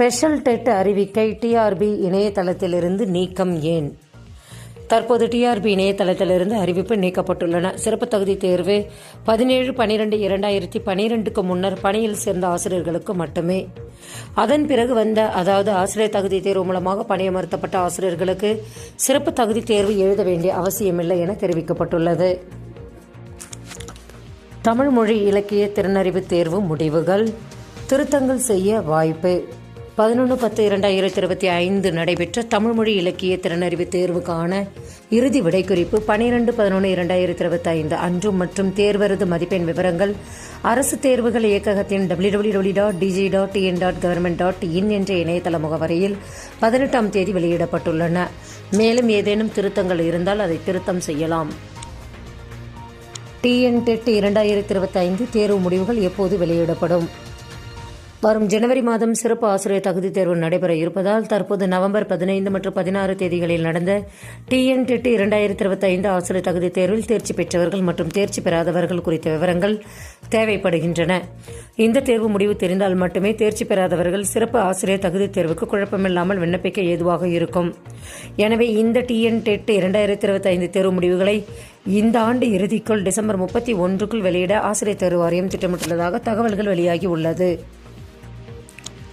Special TET அறிவிக்கை TRB இணையதளத்திலிருந்து நீக்கம் ஏன்? தற்போது டிஆர்பி இணையதளத்திலிருந்து அறிவிப்பு நீக்கப்பட்டுள்ளன. சிறப்பு தகுதி தேர்வு பதினேழு பனிரெண்டு இரண்டாயிரத்தி பனிரெண்டுக்கு முன்னர் பணியில் சேர்ந்த ஆசிரியர்களுக்கு மட்டுமே. அதன் பிறகு வந்த அதாவது ஆசிரியர் தகுதி தேர்வு மூலமாக பணியமர்த்தப்பட்ட ஆசிரியர்களுக்கு சிறப்பு தகுதி தேர்வு எழுத வேண்டிய அவசியமில்லை என தெரிவிக்கப்பட்டுள்ளது. தமிழ் மொழி இலக்கிய திறனறிவு தேர்வு முடிவுகள் திருத்தங்கள் செய்ய வாய்ப்பு. பதினொன்று பத்து இரண்டாயிரத்தி இருபத்தி ஐந்து நடைபெற்ற தமிழ்மொழி இலக்கிய திறனறிவு தேர்வுக்கான இறுதி விடைக்குறிப்பு பனிரெண்டு பதினொன்று இரண்டாயிரத்தி இருபத்தி ஐந்து அன்று மற்றும் தேர்வரது மதிப்பெண் விவரங்கள் அரசு தேர்வுகள் இயக்ககத்தின் W W W dot DG dot TN dot government dot in என்ற இணையதள முகவரியில் பதினெட்டாம் தேதி வெளியிடப்பட்டுள்ளன. மேலும் ஏதேனும் திருத்தங்கள் இருந்தால் அதை திருத்தம் செய்யலாம். டிஎன் டெட் இரண்டாயிரத்தி இருபத்தி ஐந்து தேர்வு முடிவுகள் எப்போது வெளியிடப்படும்? வரும் ஜனவரி மாதம் சிறப்பு ஆசிரியர் தகுதி தேர்வு நடைபெற இருப்பதால் தற்போது நவம்பர் பதினைந்து மற்றும் பதினாறு தேதிகளில் நடந்த டிஎன் டெட் இரண்டாயிரத்தி இருபத்தி ஐந்து ஆசிரியர் தகுதி தேர்வில் தேர்ச்சி பெற்றவர்கள் மற்றும் தேர்ச்சி பெறாதவர்கள் குறித்த விவரங்கள் தேவைப்படுகின்றன. இந்த தேர்வு முடிவு தெரிந்தால் மட்டுமே தேர்ச்சி பெறாதவர்கள் சிறப்பு ஆசிரியர் தகுதி தேர்வுக்கு குழப்பமில்லாமல் விண்ணப்பிக்க ஏதுவாக இருக்கும். எனவே இந்த டிஎன் டெட் இரண்டாயிரத்தி இருபத்தி ஐந்து தேர்வு முடிவுகளை இந்த ஆண்டு இறுதிக்குள் டிசம்பர் முப்பத்தி ஒன்றுக்குள் வெளியிட ஆசிரியர் தேர்வு வாரியம் திட்டமிட்டுள்ளதாக தகவல்கள் வெளியாகி உள்ளது.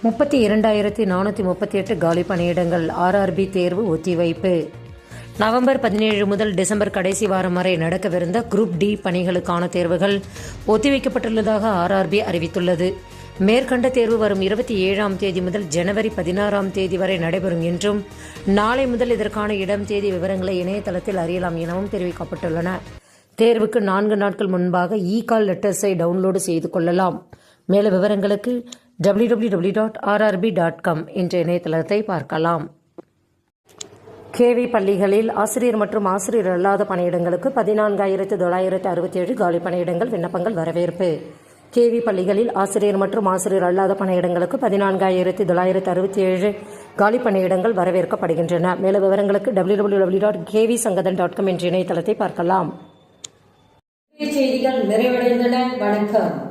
முப்பத்தி இரண்டாயிரத்தி நானூற்றி முப்பத்தி எட்டு காலி பணியிடங்கள் ஆர்ஆர்பி தேர்வு ஒத்திவைப்பு. நவம்பர் பதினேழு முதல் டிசம்பர் கடைசி வாரம் வரை நடக்கவிருந்த குரூப் டி பணிகளுக்கான தேர்வுகள் ஒத்திவைக்கப்பட்டுள்ளதாக ஆர்ஆர்பி அறிவித்துள்ளது. மேற்கண்ட தேர்வு வரும் இருபத்தி ஏழாம் தேதி முதல் ஜனவரி பதினாறாம் தேதி வரை நடைபெறும் என்றும் நாளை முதல் இதற்கான இடம் தேதி விவரங்களை இணையதளத்தில் அறியலாம் எனவும் தெரிவிக்கப்பட்டுள்ளன. தேர்வுக்கு நான்கு நாட்கள் முன்பாக இ கால் லெட்டர்ஸை டவுன்லோடு செய்து கொள்ளலாம். மேல விவரங்களுக்கு W W W dot RRB dot com என்ற இணையதளத்தை பார்க்கலாம். கேவி பள்ளிகளில் ஆசிரியர் மற்றும் ஆசிரியர் அல்லாத பணியிடங்களுக்கு பதினான்காயிரத்து தொள்ளாயிரத்து அறுபத்தி ஏழு காலி பணியிடங்கள் விண்ணப்பங்கள் வரவேற்பு. கேவி பள்ளிகளில் ஆசிரியர் மற்றும் ஆசிரியர் அல்லாத பணியிடங்களுக்கு பதினான்காயிரத்து தொள்ளாயிரத்து அறுபத்தி ஏழு காலி பணியிடங்கள் வரவேற்கப்படுகின்றன. மேலும் விவரங்களுக்கு W W W dot KV Sangathan dot com என்ற இணையதளத்தை பார்க்கலாம். செய்திகள் நிறைவடைந்தன. வணக்கம்.